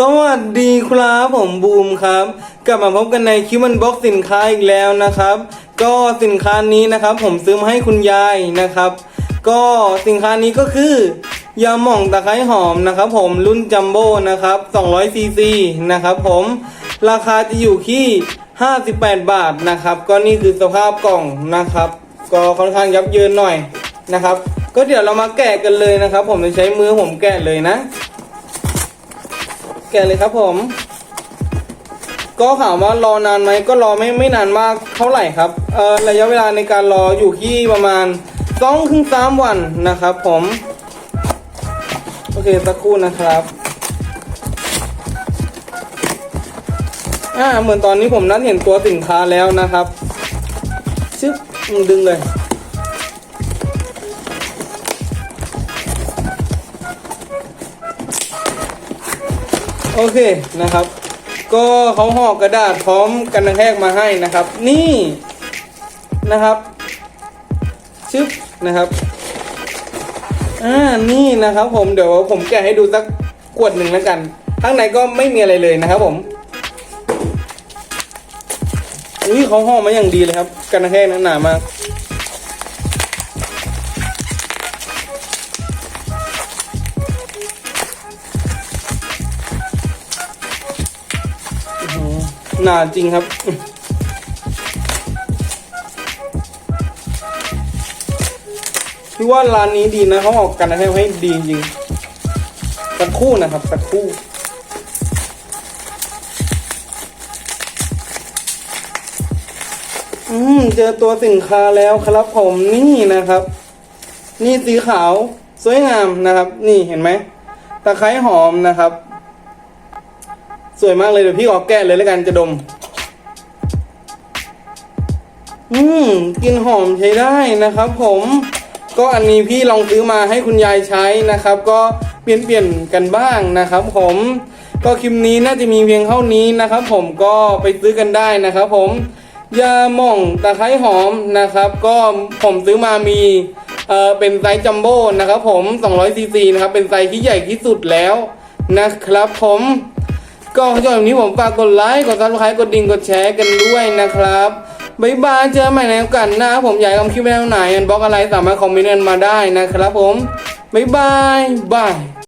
สวัสดีครับผมบูมครับ กลับมาพบกันในคิวมันบ็อกสินค้าอีกแล้วนะครับ ก็สินค้านี้นะครับ ผมซื้อมาให้คุณยายนะครับ ก็สินค้านี้ก็คือยาหม่องตะไคร้หอมนะครับ ผมรุ่นจัมโบ้นะครับ200ซีซีนะครับผมราคาจะอยู่ที่ 58 บาทนะครับ ก็นี่คือสภาพกล่องนะครับ ก็ค่อนข้างยับเยินหน่อยนะครับ ก็เดี๋ยวเรามาแกะกันเลยนะครับ ผมจะใช้มือผมแกะเลยนะ แกะเลยครับผม ก็ถามว่ารอนานไหมก็รอไม่ไม่นานมากเท่าไหร่ครับเอ่อระยะเวลาในการรออยู่ที่ประมาณสองถึงสามวันนะครับ ผม โอเคสักครู่นะครับอ่าเหมือนตอนนี้ผมนัดเห็นตัวสินค้าแล้วนะครับชึบมึงดึงเลย โอเคนะครับ ก็เขาห่อกระดาษพร้อมกันกระแทกมาให้นะครับ นี่นะครับชึบนะครับอ่านี่นะครับผมเดี๋ยวผมแกะให้ดูสักขวดหนึ่งแล้วกัน ข้างในก็ไม่มีอะไรเลยนะครับผมอุ้ยเขาห่อมาอย่างดีเลยครับ กันกระแทกนั้นหนามาก หนาจริงครับ พี่ว่าร้านนี้ดีนะเขาออกกันให้ให้ดีจริง สักคู่นะครับ สักคู่อืมเจอตัวสินค้าแล้วครับผมนี่นะครับ นี่สีขาวสวยงามนะครับ นี่เห็นไหมตะไคร้หอมนะครับ สวยมากเลยเดี๋ยวพี่ขอแกะเลยแล้วกันจะดม อืมกลินหอมใช้ได้นะครับ ผม ก็อันนี้พี่ลองซื้อมาให้คุณยายใช้นะครับ ก็เปลี่ยนเปลี่ยนกันบ้างนะครับ ผมก็คลิปนี้น่าจะมีเพียงเท่านี้นะครับ ผมก็ไปซื้อกันได้นะครับ ผมยาหม่องตะไคร้หอมนะครับ ก็ผมซื้อมามีเอ่อเป็นไซส์จัมโบ้นะครับ ผม200ซีซีนะครับเป็นไซส์ที่ใหญ่ที่สุดแล้วนะครับ ผม ก็ชอบแบบนี้ผมฝากกดไลค์ กดซับสไครต์กดดิ่ง กดแชร์กันด้วยนะครับบ๊ายบายเจอกันใหม่ในโอกาสหน้าผมอยากทำคลิปแนวไหนอันบล็อกอะไรสามารถคอมเมนต์กันมาได้นะครับผมบ๊ายบายบาย